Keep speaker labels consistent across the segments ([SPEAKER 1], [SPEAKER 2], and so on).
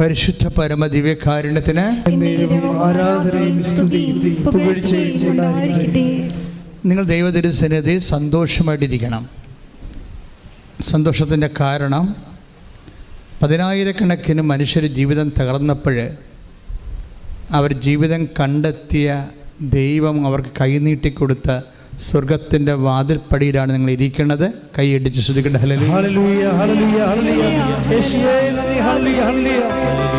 [SPEAKER 1] പരിശുദ്ധ പരമ ദിവ്യകാരുണ്യത്തിന് നിങ്ങൾ ദൈവതിരുസന്നിധി സന്തോഷമായിട്ടിരിക്കണം. സന്തോഷത്തിന്റെ കാരണം പതിനായിരക്കണക്കിന് മനുഷ്യർ ജീവിതം തകർന്നപ്പോൾ അവർ ജീവിതം കണ്ടെത്തിയ ദൈവം അവർക്ക് കൈനീട്ടിക്കൊടുത്ത സ്വർഗത്തിന്റെ വാതിൽപ്പടിയിലാണ് നിങ്ങൾ ഇരിക്കുന്നത് കൈയടിച്ച് ശ്രദ്ധിക്കേണ്ട ഹലലി
[SPEAKER 2] യേശുവേ നന്ദി. ഹല്ലേലൂയ ഹല്ലേലൂയ.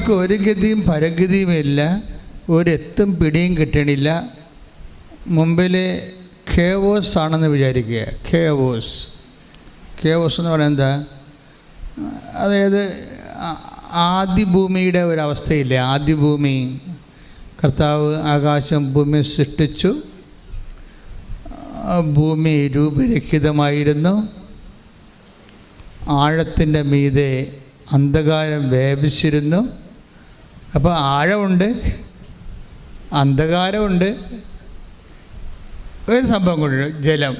[SPEAKER 1] നിങ്ങൾക്ക് ഒരു ഗതിയും പരഗതിയും പരഗതിയുമില്ല ഒരെത്തും പിടിയും കിട്ടണില്ല. മുമ്പിൽ കേവോസ് ആണെന്ന് വിചാരിക്കുക. കേവോസ് കേവോസ് എന്ന് പറയുന്നത് എന്താ? അതായത് ആദിഭൂമിയുടെ ഒരവസ്ഥയില്ലേ ആദിഭൂമി. കർത്താവ് ആകാശം ഭൂമി സൃഷ്ടിച്ചു. ഭൂമി രൂപരഹിതമായിരുന്നു. ആഴത്തിന്റെ മീതെ അന്ധകാരം വ്യാപിച്ചിരുന്നു. അപ്പോൾ ആഴമുണ്ട് അന്ധകാരമുണ്ട് ഒരു സംഭവം കൊണ്ട് ജലം.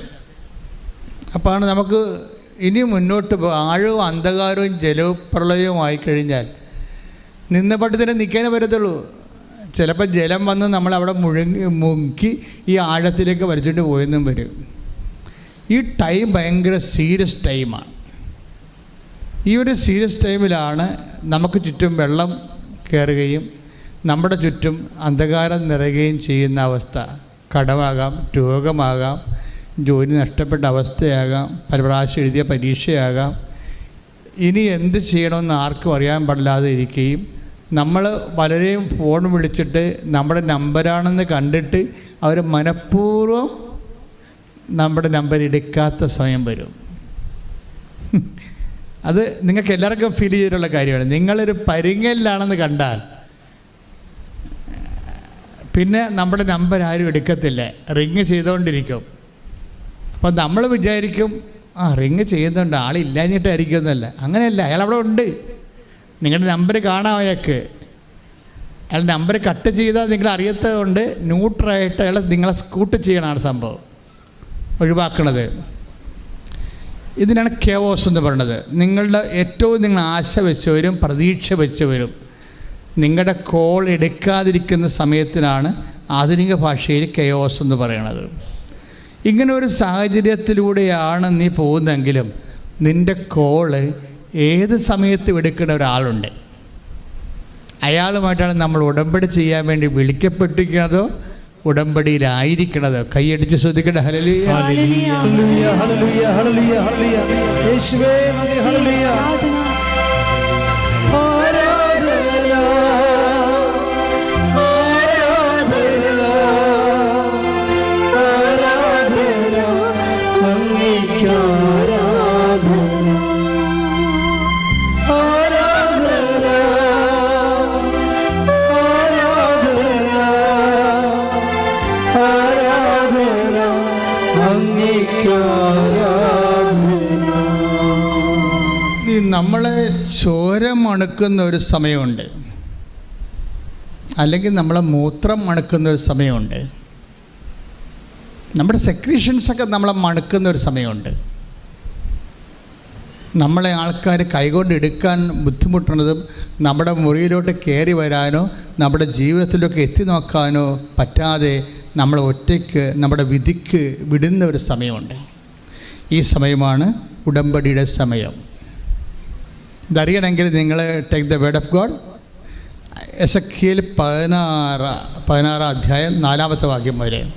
[SPEAKER 1] അപ്പോഴാണ് നമുക്ക് ഇനി മുന്നോട്ട് ആഴവും അന്ധകാരവും ജലവും പ്രളയവും ആയിക്കഴിഞ്ഞാൽ നിന്ന പട്ടത്തിന് നിൽക്കാനേ പറ്റത്തുള്ളൂ. ചിലപ്പോൾ ജലം വന്ന് നമ്മളവിടെ മുഴുങ്ങി മുക്കി ഈ ആഴത്തിലേക്ക് വലിച്ചിട്ട് പോയെന്നും വരും. ഈ ടൈം ഭയങ്കര സീരിയസ് ടൈമാണ്. ഈ ഒരു സീരിയസ് ടൈമിലാണ് നമുക്ക് ചുറ്റും വെള്ളം കയറുകയും നമ്മുടെ ചുറ്റും അന്ധകാരം നിറയുകയും ചെയ്യുന്ന അവസ്ഥ. കടമാകാം രോഗമാകാം ജോലി നഷ്ടപ്പെട്ട അവസ്ഥയാകാം പല പ്രാവശ്യം എഴുതിയ പരീക്ഷയാകാം. ഇനി എന്ത് ചെയ്യണമെന്ന് ആർക്കും അറിയാൻ പാടില്ലാതെ ഇരിക്കുകയും നമ്മൾ പലരെയും ഫോൺ വിളിച്ചിട്ട് നമ്മുടെ നമ്പരാണെന്ന് കണ്ടിട്ട് അവർ മനഃപൂർവം നമ്മുടെ നമ്പർ എടുക്കാത്ത സമയം വരും. അത് നിങ്ങൾക്ക് എല്ലാവർക്കും ഫീൽ ചെയ്തിട്ടുള്ള കാര്യമാണ്. നിങ്ങളൊരു പരിങ്ങലിലാണെന്ന് കണ്ടാൽ പിന്നെ നമ്മുടെ നമ്പർ ആരും എടുക്കത്തില്ല. റിങ് ചെയ്തുകൊണ്ടിരിക്കും അപ്പം നമ്മൾ വിചാരിക്കും ആ റിങ് ചെയ്യുന്നുണ്ട് ആളില്ലാഞ്ഞിട്ടായിരിക്കും എന്നല്ല. അങ്ങനെയല്ല അയാൾ അവിടെ ഉണ്ട്. നിങ്ങളുടെ നമ്പർ കാണാം അയാൾക്ക്. അയാൾ നമ്പർ കട്ട് ചെയ്താൽ നിങ്ങൾ അറിയാത്തതുകൊണ്ട് ന്യൂട്രായിട്ട് അയാൾ നിങ്ങളെ സ്കൂട്ട് ചെയ്യണമാണ് സംഭവം. ഒഴിവാക്കണത്. ഇതിനാണ് കേവോസ് എന്ന് പറയുന്നത്. നിങ്ങളുടെ ഏറ്റവും നിങ്ങൾ ആശ വെച്ചവരും പ്രതീക്ഷ വെച്ചവരും നിങ്ങളുടെ കോൾ എടുക്കാതിരിക്കുന്ന സമയത്തിനാണ് ആധുനിക ഭാഷയിൽ കെയോസ് എന്ന് പറയുന്നത് ഇങ്ങനെ ഒരു സാഹചര്യത്തിലൂടെയാണ് നീ പോകുന്നതെങ്കിലും നിന്റെ കോൾ ഏത് സമയത്തും എടുക്കുന്ന ഒരാളുണ്ട്. അയാളുമായിട്ടാണ് നമ്മൾ ഉടമ്പടി ചെയ്യാൻ വേണ്ടി വിളിക്കപ്പെട്ടിരിക്കുന്നതോ ഉടമ്പടിയിലായിരിക്കണതോ. കൈയടിച്ച് ശ്രദ്ധിക്കട്ടെ. ഹലലി
[SPEAKER 2] ഹല്ലേലൂയ. ഹല്ലേലൂയ ഹല്ലേലൂയ ഹല്ലേലൂയ യേശുവേ നന്ദി ഹല്ലേലൂയ.
[SPEAKER 1] നമ്മളെ ചോര മണക്കുന്ന ഒരു സമയമുണ്ട്. അല്ലെങ്കിൽ നമ്മളെ മൂത്രം മണക്കുന്ന ഒരു സമയമുണ്ട്. നമ്മുടെ സെക്രീഷൻസൊക്കെ നമ്മളെ മണക്കുന്ന ഒരു സമയമുണ്ട്. നമ്മളെ ആൾക്കാർ കൈകൊണ്ട് എടുക്കാൻ ബുദ്ധിമുട്ടുന്നതും നമ്മുടെ മുറിയിലോട്ട് കയറി വരാനോ നമ്മുടെ ജീവിതത്തിലൊക്കെ എത്തി നോക്കാനോ പറ്റാതെ നമ്മൾ ഒറ്റയ്ക്ക് നമ്മുടെ വിധിക്ക് വിടുന്ന ഒരു സമയമുണ്ട്. ഈ സമയമാണ് ഉടമ്പടിയുടെ സമയം. ഇതറിയണമെങ്കിൽ നിങ്ങൾ take the word of God S എ പതിനാറ് പതിനാറാം അധ്യായം നാലാമത്തെ വാക്യം വരെ.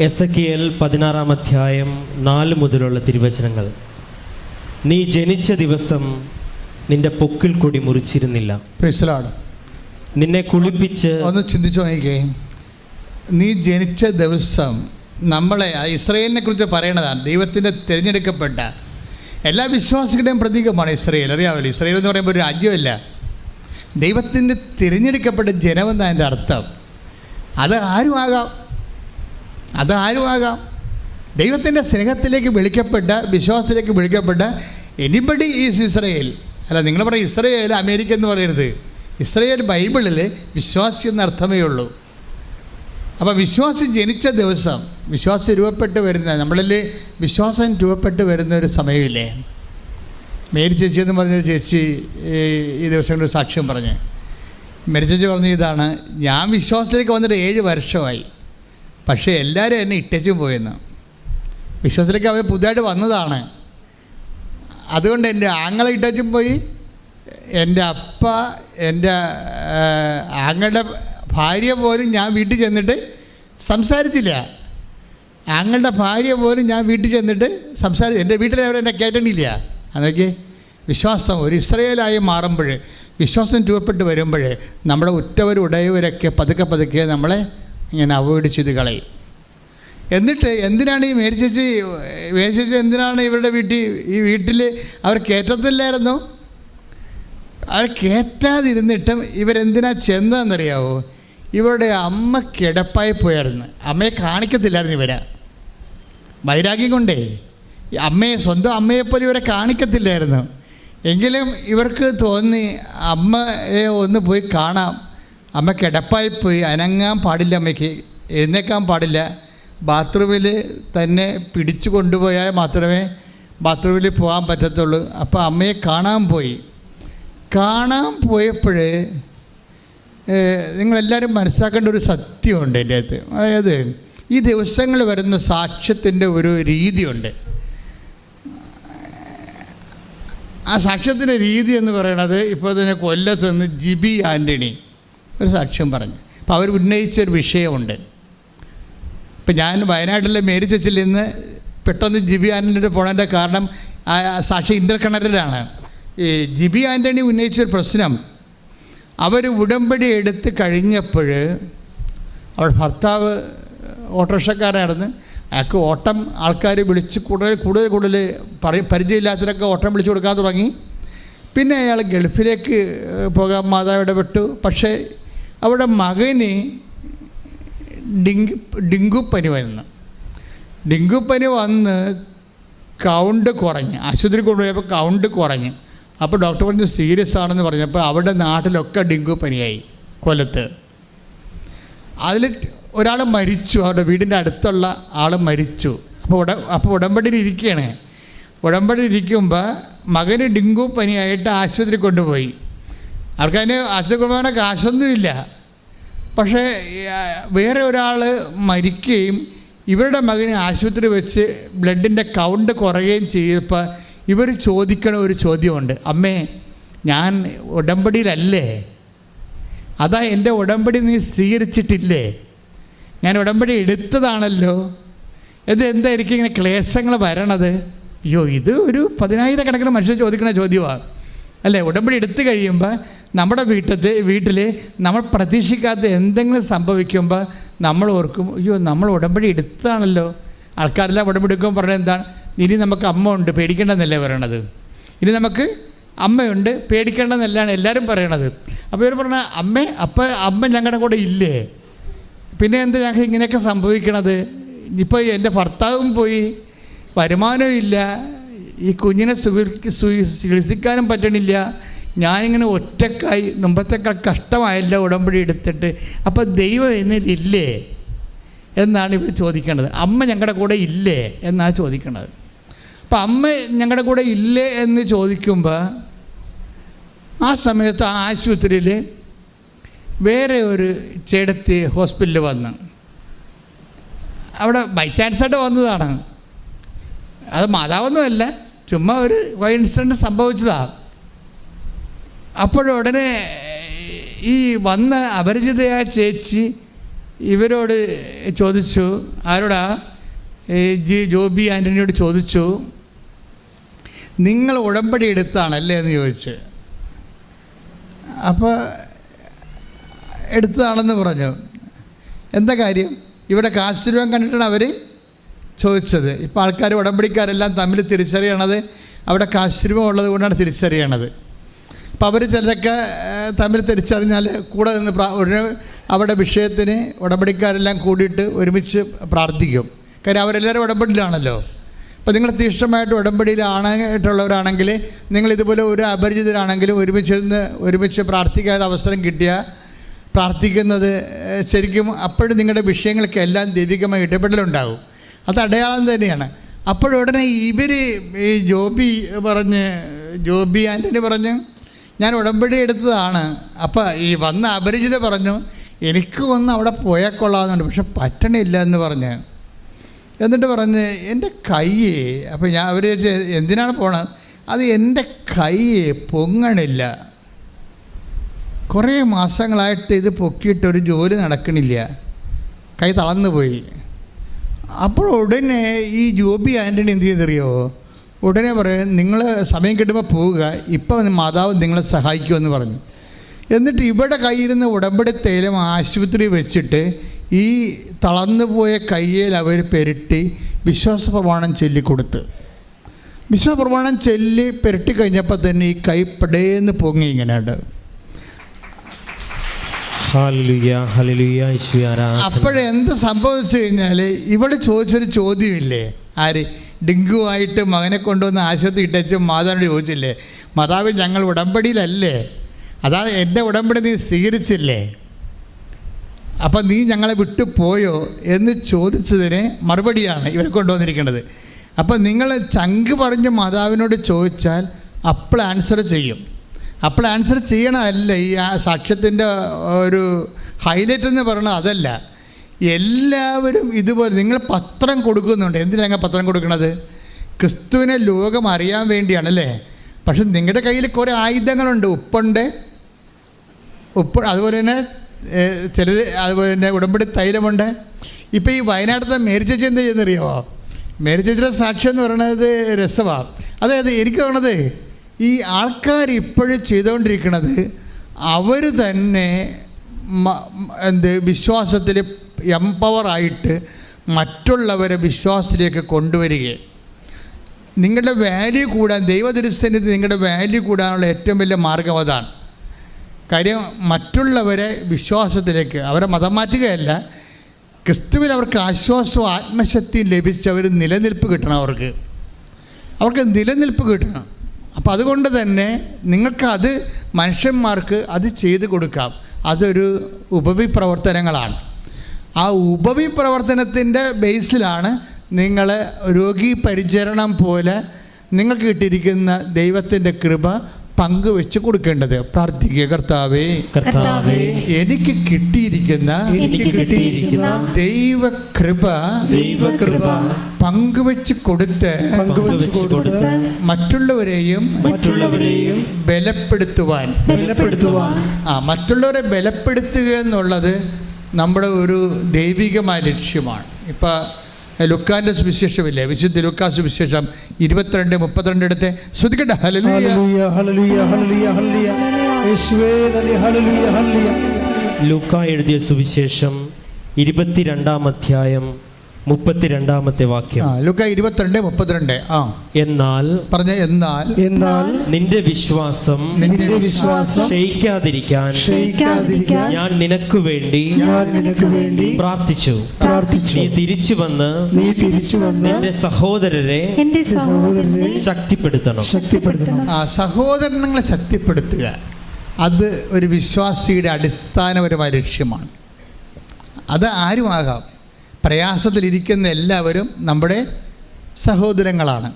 [SPEAKER 3] എസക്കിയൽ പതിനാറാം അധ്യായം നാല് മുതലുള്ള തിരുവചനങ്ങൾ. നീ ജനിച്ച ദിവസം നിന്റെ പൊക്കിൽ കൂടി മുറിച്ചിരുന്നില്ല.
[SPEAKER 1] പ്രിസലാണ്
[SPEAKER 3] നിന്നെ കുളിപ്പിച്ച്
[SPEAKER 1] ഒന്ന് ചിന്തിച്ചു നോക്കിക്കേ. നീ ജനിച്ച ദിവസം നമ്മളെ ഇസ്രയേലിനെ കുറിച്ച് പറയണതാണ്. ദൈവത്തിന്റെ തിരഞ്ഞെടുക്കപ്പെട്ട എല്ലാ വിശ്വാസികളുടെയും പ്രതീകമാണ് ഇസ്രയേൽ. അറിയാമല്ലോ ഇസ്രയേൽ എന്ന് പറയുമ്പോൾ ഒരു രാജ്യമല്ല. ദൈവത്തിന്റെ തിരഞ്ഞെടുക്കപ്പെട്ട ജനമെന്നാണ് അതിന്റെ അർത്ഥം. അത് ആരുമാകാം അത് ആരുമാകാം ദൈവത്തിന്റെ സ്നേഹത്തിലേക്ക് വിളിക്കപ്പെട്ട വിശ്വാസത്തിലേക്ക് വിളിക്കപ്പെട്ട എനിബഡി ഈസ് ഇസ്രയേൽ അല്ല നിങ്ങൾ പറയും ഇസ്രയേൽ അമേരിക്ക എന്ന് പറയരുത്. ഇസ്രയേൽ ബൈബിളിൽ വിശ്വാസി എന്ന അർത്ഥമേ ഉള്ളൂ. അപ്പോൾ വിശ്വാസം ജനിച്ച ദിവസം വിശ്വാസം രൂപപ്പെട്ട് വരുന്ന നമ്മളിൽ വിശ്വാസം രൂപപ്പെട്ട് വരുന്ന ഒരു സമയമില്ലേ? മേരി ചേച്ചി എന്ന് പറഞ്ഞ ചേച്ചി ഈ ദിവസങ്ങളിൽ സാക്ഷ്യം പറഞ്ഞ്. മേരി ചേച്ചി പറഞ്ഞ ഇതാണ് ഞാൻ വിശ്വാസത്തിലേക്ക് വന്നിട്ട് ഏഴ് വർഷമായി. പക്ഷേ എല്ലാവരും എന്നെ ഇട്ടേച്ചു പോയെന്ന്. വിശ്വാസത്തിലേക്ക് അവർ പുതുതായിട്ട് വന്നതാണ്. അതുകൊണ്ട് എന്റെ ആങ്ങളെ ഇട്ടച്ചും പോയി. എന്റെ അപ്പ എന്റെ ആങ്ങളുടെ ഭാര്യ പോലും ഞാൻ വീട്ടിൽ ചെന്നിട്ട് സംസാരിച്ചില്ല. ആങ്ങളുടെ ഭാര്യ പോലും ഞാൻ വീട്ടിൽ ചെന്നിട്ട് സംസാരിച്ചു എന്റെ വീട്ടിൽ അവർ എന്നെ കയറ്റണില്ല അതൊക്കെ വിശ്വാസം ഒരു ഇസ്രയേലായി മാറുമ്പോൾ വിശ്വാസം രൂപപ്പെട്ട് വരുമ്പോൾ നമ്മുടെ ഉറ്റവരും ഉടയവരൊക്കെ പതുക്കെ പതുക്കെ നമ്മളെ ഇങ്ങനെ അവോയ്ഡ് ചെയ്ത് കളയും. എന്നിട്ട് എന്തിനാണ് ഈ മേരിച്ചേച്ചി മേരിച്ചേച്ചി എന്തിനാണ് ഇവരുടെ വീട്ടിൽ ഈ വീട്ടിൽ അവർ കയറ്റത്തില്ലായിരുന്നു അവർ കയറ്റാതിരുന്നിട്ടും ഇവരെന്തിനാ ചെന്നതെന്നറിയാവോ? ഇവരുടെ അമ്മ കിടപ്പായി പോയായിരുന്നു. അമ്മയെ കാണിക്കത്തില്ലായിരുന്നു ഇവരെ. വൈരാഗ്യം കൊണ്ടേ അമ്മയെ സ്വന്തം അമ്മയെപ്പോലെ ഇവരെ കാണിക്കത്തില്ലായിരുന്നു. എങ്കിലും ഇവർക്ക് തോന്നി അമ്മയെ ഒന്ന് പോയി കാണാം. അമ്മ കിടപ്പായി പോയി അനങ്ങാൻ പാടില്ല അമ്മയ്ക്ക് എഴുന്നേക്കാൻ പാടില്ല. ബാത്റൂമിൽ തന്നെ പിടിച്ചു കൊണ്ടുപോയാൽ മാത്രമേ ബാത്റൂമിൽ പോകാൻ പറ്റത്തുള്ളൂ. അപ്പോൾ അമ്മയെ കാണാൻ പോയി. കാണാൻ പോയപ്പോൾ നിങ്ങളെല്ലാവരും മനസ്സിലാക്കേണ്ട ഒരു സത്യമുണ്ട് എന്റെ അകത്ത്. അതായത് ഈ ദിവസങ്ങൾ വരുന്ന സാക്ഷ്യത്തിന്റെ ഒരു രീതിയുണ്ട്. ആ സാക്ഷ്യത്തിന്റെ രീതി എന്ന് പറയുന്നത് ഇപ്പോൾ തന്നെ കൊല്ലത്ത് നിന്ന് ജിബി ആന്റണി ഒരു സാക്ഷ്യം പറഞ്ഞു. അപ്പോൾ അവർ ഉന്നയിച്ച ഒരു വിഷയമുണ്ട്. ഇപ്പം ഞാൻ വയനാട്ടിലെ മേരിച്ചച്ചിൽ നിന്ന് പെട്ടെന്ന് ജിബി ആന്റണിയുടെ പോണതിന്റെ കാരണം ആ സാക്ഷി ഇന്റർ കണക്റ്റഡാണ് ഈ ജിബി ആന്റണി ഉന്നയിച്ചൊരു പ്രശ്നം അവർ ഉടമ്പടി എടുത്ത് കഴിഞ്ഞപ്പോൾ അവൾ ഭർത്താവ് ഓട്ടോറിക്ഷക്കാരായിരുന്നു. അയാൾക്ക് ഓട്ടം ആൾക്കാർ വിളിച്ച് കൂടുതൽ കൂടുതൽ കൂടുതൽ പറ പരിചയമില്ലാത്തവരൊക്കെ ഓട്ടം വിളിച്ചു കൊടുക്കാൻ തുടങ്ങി. പിന്നെ അയാൾ ഗൾഫിലേക്ക് പോകാൻ മാതാവ് ഇടപെട്ടു. പക്ഷേ അവിടെ മകന് ഡിങ്കു ഡെങ്കുപ്പനി വന്നു. ഡെങ്കുപ്പനി വന്ന് കൗണ്ട് കുറഞ്ഞ്. ആശുപത്രി കൊണ്ടുപോയപ്പോൾ കൗണ്ട് കുറഞ്ഞ്. അപ്പോൾ ഡോക്ടർ പറഞ്ഞു സീരിയസ് ആണെന്ന് പറഞ്ഞപ്പോൾ അവരുടെ നാട്ടിലൊക്കെ ഡെങ്കു പനിയായി കൊല്ലത്ത്. അതിൽ ഒരാൾ മരിച്ചു അവരുടെ വീടിന്റെ അടുത്തുള്ള ആൾ മരിച്ചു. അപ്പോൾ ഉട അപ്പോൾ ഉടമ്പടിയിൽ ഇരിക്കുകയാണ്. ഉടമ്പടിയിൽ ഇരിക്കുമ്പോൾ മകന് ഡെങ്കു പനിയായിട്ട് ആശുപത്രി കൊണ്ടുപോയി. അവർക്കതിന് ആശുപത്രി കൊണ്ടുപോകാൻ കാശൊന്നുമില്ല. പക്ഷേ വേറെ ഒരാൾ മരിക്കുകയും ഇവരുടെ മകന് ആശുപത്രി വെച്ച് ബ്ലഡിന്റെ കൗണ്ട് കുറയുകയും ചെയ്തപ്പോൾ ഇവർ ചോദിക്കണ ഒരു ചോദ്യമുണ്ട്. അമ്മേ ഞാൻ ഉടമ്പടിയിലല്ലേ? അതാ എന്റെ ഉടമ്പടി നീ സ്വീകരിച്ചിട്ടില്ലേ? ഞാൻ ഉടമ്പടി എടുത്തതാണല്ലോ. ഇത് എന്തായിരിക്കും ഇങ്ങനെ ക്ലേശങ്ങൾ വരണത്? അയ്യോ ഇത് ഒരു പതിനായിരക്കണക്കിന് മനുഷ്യർ ചോദിക്കുന്ന ചോദ്യമാണ്. അല്ലേ ഉടമ്പടി എടുത്തു കഴിയുമ്പോൾ നമ്മുടെ വീട്ടത്തെ വീട്ടിൽ നമ്മൾ പ്രതീക്ഷിക്കാത്ത എന്തെങ്കിലും സംഭവിക്കുമ്പോൾ നമ്മൾ ഓർക്കും അയ്യോ നമ്മൾ ഉടമ്പടി എടുത്തതാണല്ലോ. ആൾക്കാരെല്ലാം ഉടമ്പടി എടുക്കുമ്പോൾ എന്താണ്? ഇനി നമുക്ക് അമ്മ ഉണ്ട് പേടിക്കേണ്ടെന്നല്ലേ പറയണത്? ഇനി നമുക്ക് അമ്മയുണ്ട് പേടിക്കേണ്ടെന്നല്ലാണ് എല്ലാവരും പറയണത്. അപ്പോൾ ഇവർ പറഞ്ഞ അമ്മ അപ്പം അമ്മ ഞങ്ങളുടെ കൂടെ ഇല്ലേ? പിന്നെ എന്താ ഞങ്ങൾക്ക് ഇങ്ങനെയൊക്കെ സംഭവിക്കണത്? ഇപ്പോൾ എന്റെ ഭർത്താവും പോയി വരുമാനവും ഇല്ല. ഈ കുഞ്ഞിനെ ചികിത്സിക്കാനും പറ്റണില്ല. ഞാനിങ്ങനെ ഒറ്റക്കായി മുമ്പത്തേക്കാൾ കഷ്ടമായല്ലോ ഉടമ്പടി എടുത്തിട്ട്. അപ്പോൾ ദൈവം എന്നിലില്ലേ? എന്നാണ് ഇവർ ചോദിക്കേണ്ടത് അമ്മ ഞങ്ങളുടെ കൂടെ ഇല്ലേ? എന്നാണ് ചോദിക്കേണ്ടത് അപ്പം അമ്മ ഞങ്ങളുടെ കൂടെ ഇല്ലേ എന്ന് ചോദിക്കുമ്പോൾ ആ സമയത്ത് ആ ആശുപത്രിയിൽ വേറെ ഒരു ചേടത്തി ഹോസ്പിറ്റലിൽ വന്ന്. അവിടെ ബൈ ചാൻസായിട്ട് വന്നതാണ്. അത് മാതാവൊന്നുമല്ല ചുമ്മാ ഒരു കോയിൻസിഡന്റ് സംഭവിച്ചതാണ് അപ്പോഴുടനെ ഈ വന്ന അപരിചിതയായ ചേച്ചി ഇവരോട് ചോദിച്ചു ആരോടാ? ജോബി ആന്റണിയോട് ചോദിച്ചു നിങ്ങൾ ഉടമ്പടി എടുത്താണല്ലേ എന്ന് ചോദിച്ച്. അപ്പോൾ എടുത്തതാണെന്ന് പറഞ്ഞു. എന്താ കാര്യം? ഇവിടെ കാശ് രൂപം കണ്ടിട്ടാണ് അവർ ചോദിച്ചത്. ഇപ്പോൾ ആൾക്കാർ ഉടമ്പടിക്കാരെല്ലാം തമ്മിൽ തിരിച്ചറിയണത് അവിടെ കാശ് രൂപം ഉള്ളത് കൊണ്ടാണ് തിരിച്ചറിയണത്. അപ്പോൾ അവർ ചിലരൊക്കെ തമ്മിൽ തിരിച്ചറിഞ്ഞാൽ കൂടെ നിന്ന് ഒരു അവിടെ വിഷയത്തിന് ഉടമ്പടിക്കാരെല്ലാം കൂടിയിട്ട് ഒരുമിച്ച് പ്രാർത്ഥിക്കും. കാര്യം അവരെല്ലാവരും ഉടമ്പടിയിലാണല്ലോ. അപ്പോൾ നിങ്ങൾ തീക്ഷണമായിട്ട് ഉടമ്പടിയിലാണായിട്ടുള്ളവരാണെങ്കിൽ നിങ്ങൾ ഇതുപോലെ ഒരു അപരിചിതരാണെങ്കിലും ഒരുമിച്ച് ഇരുന്ന് ഒരുമിച്ച് പ്രാർത്ഥിക്കാൻ അവസരം കിട്ടിയാൽ പ്രാർത്ഥിക്കുന്നത് ശരിക്കും അപ്പോഴും നിങ്ങളുടെ വിഷയങ്ങൾക്ക് എല്ലാം ദൈവികമായി ഇടപെടലുണ്ടാകും. അത് അടയാളം തന്നെയാണ്. അപ്പോഴുടനെ ഇവർ ഈ ജോബി പറഞ്ഞ് ജോബി ആന്റണി പറഞ്ഞ് ഞാൻ ഉടമ്പടി എടുത്തതാണ്. അപ്പോൾ ഈ വന്ന അപരിചിത പറഞ്ഞു എനിക്ക് ഒന്ന് അവിടെ പോയാൽ കൊള്ളാമെന്നുണ്ട് പക്ഷെ പറ്റണില്ല എന്ന് പറഞ്ഞ്. എന്നിട്ട് പറഞ്ഞ് എന്റെ കൈ അപ്പോൾ ഞാൻ അവർ എന്തിനാണ് പോണത് അത് എന്റെ കൈ പൊങ്ങണില്ല. കുറേ മാസങ്ങളായിട്ട് ഇത് പൊക്കിയിട്ട് ഒരു ജോലി നടക്കണില്ല. കൈ തളർന്നു പോയി. അപ്പോൾ ഉടനെ ഈ ജോബി ആന്റണി എന്ത് ചെയ്തറിയോ? ഉടനെ പറയും നിങ്ങൾ സമയം കിട്ടുമ്പോൾ പോവുക. ഇപ്പം മാതാവ് നിങ്ങളെ സഹായിക്കുമെന്ന് പറഞ്ഞു. എന്നിട്ട് ഇവിടെ കയ്യിരുന്ന് ഉടമ്പടി തേലം ആശുപത്രി വെച്ചിട്ട് ഈ തളർന്നു പോയ കയ്യിൽ അവർ പെരട്ടി വിശ്വാസ പ്രമാണം ചൊല്ലിക്കൊടുത്ത്. വിശ്വാസ പ്രമാണം ചൊല്ലി പെരട്ടി കഴിഞ്ഞപ്പോൾ തന്നെ ഈ കൈ പടേന്ന് പൊങ്ങി ഇങ്ങനെയുണ്ട്. അപ്പോഴെന്ത് സംഭവിച്ചു കഴിഞ്ഞാൽ ഇവിടെ ചോദിച്ചൊരു ചോദ്യമില്ലേ? ആര്? ഡെങ്കുവായിട്ട് മകനെ കൊണ്ടുവന്ന് ആശുപത്രി ഇട്ടച്ച് മാതാവിനോട് ചോദിച്ചില്ലേ? മാതാവ് ഞങ്ങൾ ഉടമ്പടിയിലല്ലേ? അതാ എന്റെ ഉടമ്പടി നീ സ്വീകരിച്ചില്ലേ? അപ്പം നീ ഞങ്ങളെ വിട്ടു പോയോ എന്ന് ചോദിച്ചതിന് മറുപടിയാണ് ഇവരെ കൊണ്ടുവന്നിരിക്കുന്നത്. അപ്പം നിങ്ങൾ ചങ്ക് പറഞ്ഞ് മാതാവിനോട് ചോദിച്ചാൽ അപ്പോൾ ആൻസർ ചെയ്യും. അപ്പോൾ ആൻസർ ചെയ്യണമല്ല ഈ ആ സാക്ഷ്യത്തിന്റെ ഒരു ഹൈലൈറ്റ് എന്ന് പറയുന്നത് അതല്ല. എല്ലാവരും ഇതുപോലെ നിങ്ങൾ പത്രം കൊടുക്കുന്നുണ്ട്. എന്തിനാണ് പത്രം കൊടുക്കുന്നത് ക്രിസ്തുവിനെ ലോകം അറിയാൻ വേണ്ടിയാണല്ലേ പക്ഷെ നിങ്ങളുടെ കയ്യിൽ കുറേ ആയുധങ്ങളുണ്ട്. ഉപ്പുണ്ട്. ഉപ്പ് അതുപോലെ തന്നെ ചിലർ അതുപോലെ ഉടമ്പടി തൈലമുണ്ട്. ഇപ്പോൾ ഈ വയനാട്ടിലത്തെ മേരിച്ചേച്ചി എന്താ ചെയ്യുന്നറിയാമോ മേരി ചേച്ചിയുടെ സാക്ഷ്യം എന്ന് പറയുന്നത് രസമാണ് അതായത് എനിക്ക് തോന്നുന്നത് ഈ ആൾക്കാർ ഇപ്പോഴും ചെയ്തുകൊണ്ടിരിക്കുന്നത് അവർ തന്നെ എന്ത് വിശ്വാസത്തിൽ എംപവറായിട്ട് മറ്റുള്ളവരെ വിശ്വാസത്തിലേക്ക് കൊണ്ടുവരികയും. നിങ്ങളുടെ വാല്യൂ കൂടാൻ ദൈവദുരുസ്ഥനിധി നിങ്ങളുടെ വാല്യൂ കൂടാനുള്ള ഏറ്റവും വലിയ മാർഗം അതാണ്. കാര്യം മറ്റുള്ളവരെ വിശ്വാസത്തിലേക്ക് അവരെ മതം മാറ്റുകയല്ല ക്രിസ്തുവിൽ അവർക്ക് ആശ്വാസവും ആത്മശക്തിയും ലഭിച്ചവർ നിലനിൽപ്പ് കിട്ടണം അവർക്ക്. അവർക്ക് നിലനിൽപ്പ് കിട്ടണം. അപ്പോൾ അതുകൊണ്ട് തന്നെ നിങ്ങൾക്കത് മനുഷ്യന്മാർക്ക് അത് ചെയ്തു കൊടുക്കാം. അതൊരു ഉപവിപ്രവർത്തനങ്ങളാണ് ആ ഉപവിപ്രവർത്തനത്തിന്റെ ബേസിലാണ് നിങ്ങൾ രോഗി പരിചരണം പോലെ നിങ്ങൾക്ക് കിട്ടിയിരിക്കുന്ന ദൈവത്തിന്റെ കൃപ പങ്കുവെച്ച് കൊടുക്കേണ്ടത്. പ്രാർത്ഥിക്കുക കർത്താവേ.
[SPEAKER 3] കർത്താവേ
[SPEAKER 1] എനിക്ക് കിട്ടിയിരിക്കുന്ന
[SPEAKER 2] എനിക്ക് കിട്ടിയിരിക്കുന്ന
[SPEAKER 1] ദൈവകൃപ
[SPEAKER 2] ദൈവകൃപ
[SPEAKER 1] പങ്കുവെച്ച് കൊടുത്ത്
[SPEAKER 2] പങ്കുവച്ചു കൊടുത്ത്
[SPEAKER 1] മറ്റുള്ളവരെയും
[SPEAKER 2] മറ്റുള്ളവരെയും
[SPEAKER 1] ബലപ്പെടുത്തുവാൻ.
[SPEAKER 2] ബലപ്പെടുത്തുവാൻ.
[SPEAKER 1] ആ മറ്റുള്ളവരെ ബലപ്പെടുത്തുക എന്നുള്ളത് നമ്മുടെ ഒരു ദൈവികമായ ലക്ഷ്യമാണ്. ഇപ്പോൾ ലുക്കാന്റെ സുവിശേഷമില്ലേ? വിശുദ്ധ ലുക്കാ സുവിശേഷം ഇരുപത്തിരണ്ട് മുപ്പത്തിരണ്ട് എടുത്ത്. ശ്രദ്ധിക്കട്ടെ. ലുക്ക
[SPEAKER 2] ഹല്ലേലൂയ ഹല്ലേലൂയ ഹല്ലേലൂയ ഹല്ലേലൂയ. യേശുവേ ഹല്ലേലൂയ ഹല്ലേലൂയ.
[SPEAKER 3] ലൂക്ക എഴുതിയ സുവിശേഷം ഇരുപത്തിരണ്ടാം അധ്യായം മുപ്പത്തിരണ്ടാമത്തെ വാക്യം.
[SPEAKER 1] ലുക്ക ഇരുപത്തിരണ്ട് മുപ്പത്തിരണ്ട്. ആ.
[SPEAKER 3] എന്നാൽ
[SPEAKER 1] പറഞ്ഞ എന്നാൽ.
[SPEAKER 2] എന്നാൽ
[SPEAKER 3] നിന്റെ വിശ്വാസം
[SPEAKER 2] നിന്റെ വിശ്വാസം
[SPEAKER 3] ക്ഷയിക്കാതിരിക്കാൻ
[SPEAKER 2] ക്ഷയിക്കാതിരിക്കാൻ
[SPEAKER 3] ഞാൻ നിനക്ക് വേണ്ടി
[SPEAKER 2] ഞാൻ നിനക്ക് വേണ്ടി
[SPEAKER 3] പ്രാർത്ഥിച്ചു.
[SPEAKER 2] പ്രാർത്ഥിച്ചു.
[SPEAKER 3] നീ തിരിച്ചു വന്ന്
[SPEAKER 2] നീ തിരിച്ചു വന്ന്
[SPEAKER 3] എന്റെ സഹോദരരെ
[SPEAKER 4] എന്റെ സഹോദരനെ
[SPEAKER 3] ശക്തിപ്പെടുത്തണം.
[SPEAKER 2] ശക്തിപ്പെടുത്തണം.
[SPEAKER 1] ആ സഹോദരങ്ങളെ ശക്തിപ്പെടുത്തുക. അത് ഒരു വിശ്വാസിയുടെ അടിസ്ഥാനപരമായ ലക്ഷ്യമാണ് അത് ആരുമാകാം? പ്രയാസത്തിലിരിക്കുന്ന എല്ലാവരും നമ്മുടെ സഹോദരങ്ങളാണ്.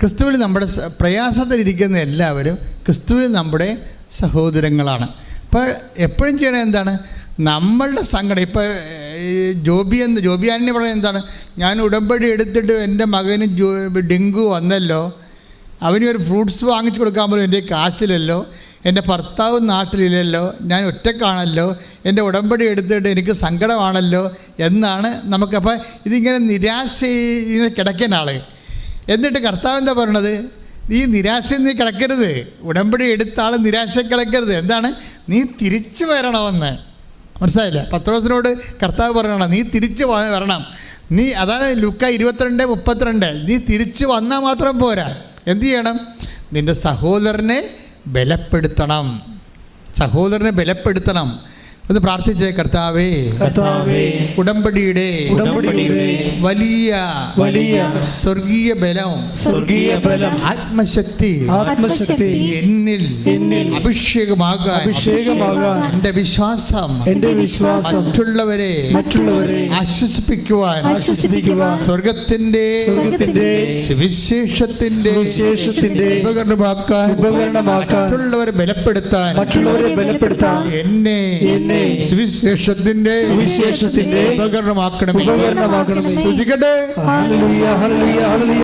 [SPEAKER 1] ക്രിസ്തുവിൽ നമ്മുടെ പ്രയാസത്തിലിരിക്കുന്ന എല്ലാവരും ക്രിസ്തുവിൽ നമ്മുടെ സഹോദരങ്ങളാണ്. അപ്പോൾ എപ്പോഴും ചെയ്യണത് എന്താണ്? നമ്മളുടെ സങ്കടം. ഇപ്പോൾ ജോബി എന്ന് ജോബി ആന്റി പറയുന്നത് എന്താണ്? ഞാൻ ഉടമ്പടി എടുത്തിട്ട് എന്റെ മകന് ജോ ഡെങ്കു വന്നല്ലോ. അവന് ഒരു ഫ്രൂട്ട്സ് വാങ്ങിച്ചു കൊടുക്കാൻ പോലും എന്റെ കാശിലല്ലോ എന്റെ ഭർത്താവ് നാട്ടിലില്ലല്ലോ ഞാൻ ഒറ്റക്കാണല്ലോ എന്റെ ഉടമ്പടി എടുത്തിട്ട് എനിക്ക് സങ്കടമാണല്ലോ എന്നാണ് നമുക്കപ്പോൾ ഇതിങ്ങനെ നിരാശ ഇങ്ങനെ കിടക്കുന്ന ആൾ എന്നിട്ട് കർത്താവ് എന്താ പറയണത്? നീ നിരാശയിൽ നീ കിടക്കരുത്. ഉടമ്പടി എടുത്ത ആൾ നിരാശ കിടക്കരുത്. എന്താണ്? നീ തിരിച്ചു വരണമെന്ന്. മനസ്സിലായില്ല? പത്രോസിനോട് കർത്താവ് പറയണം നീ തിരിച്ചു വരണം. നീ അതാണ് ലുക്ക ഇരുപത്തിരണ്ട് മുപ്പത്തിരണ്ട്. നീ തിരിച്ചു വന്നാൽ മാത്രം പോരാ. എന്തു ചെയ്യണം? നിന്റെ സഹോദരനെ ബലപ്പെടുത്തണം. സഹോദരനെ ബലപ്പെടുത്തണം. ഒന്ന് പ്രാർത്ഥിച്ചേ കർത്താവേ.
[SPEAKER 2] കർത്താവേ
[SPEAKER 1] ഉടമ്പടിയുടെ
[SPEAKER 2] ഉടമ്പടിയുടെ
[SPEAKER 1] വലിയ
[SPEAKER 2] വലിയ
[SPEAKER 1] സ്വർഗീയ ബലം
[SPEAKER 2] സ്വർഗീയ ബലം
[SPEAKER 1] ആത്മശക്തി
[SPEAKER 2] ആത്മശക്തി
[SPEAKER 1] എന്നിൽ
[SPEAKER 2] എന്നിൽ
[SPEAKER 1] അഭിഷേകമാകാൻ
[SPEAKER 2] അഭിഷേകമാകാൻ
[SPEAKER 1] എന്റെ വിശ്വാസം
[SPEAKER 2] എന്റെ വിശ്വാസം
[SPEAKER 1] മറ്റുള്ളവരെ
[SPEAKER 2] മറ്റുള്ളവരെ
[SPEAKER 1] ആശ്വസിപ്പിക്കുവാൻ
[SPEAKER 2] ആശ്വസിപ്പിക്കുവാൻ
[SPEAKER 1] സ്വർഗത്തിന്റെ
[SPEAKER 2] സ്വർഗത്തിന്റെ
[SPEAKER 1] സുവിശേഷത്തിന്റെ
[SPEAKER 2] സുവിശേഷത്തിന്റെ
[SPEAKER 1] ഉപകരണമാക്കാൻ
[SPEAKER 2] ഉപകരണമാക്കാൻ
[SPEAKER 1] മറ്റുള്ളവരെ ബലപ്പെടുത്താൻ
[SPEAKER 2] മറ്റുള്ളവരെ ബലപ്പെടുത്താൻ
[SPEAKER 1] എന്നെ
[SPEAKER 2] എന്നെ
[SPEAKER 1] സുവിശേഷത്തിന്റെ
[SPEAKER 2] സുവിശേഷത്തിന്റെ
[SPEAKER 1] ഉപകരണമാക്കണമേ.
[SPEAKER 2] ഉപകരണമാക്കണമേ.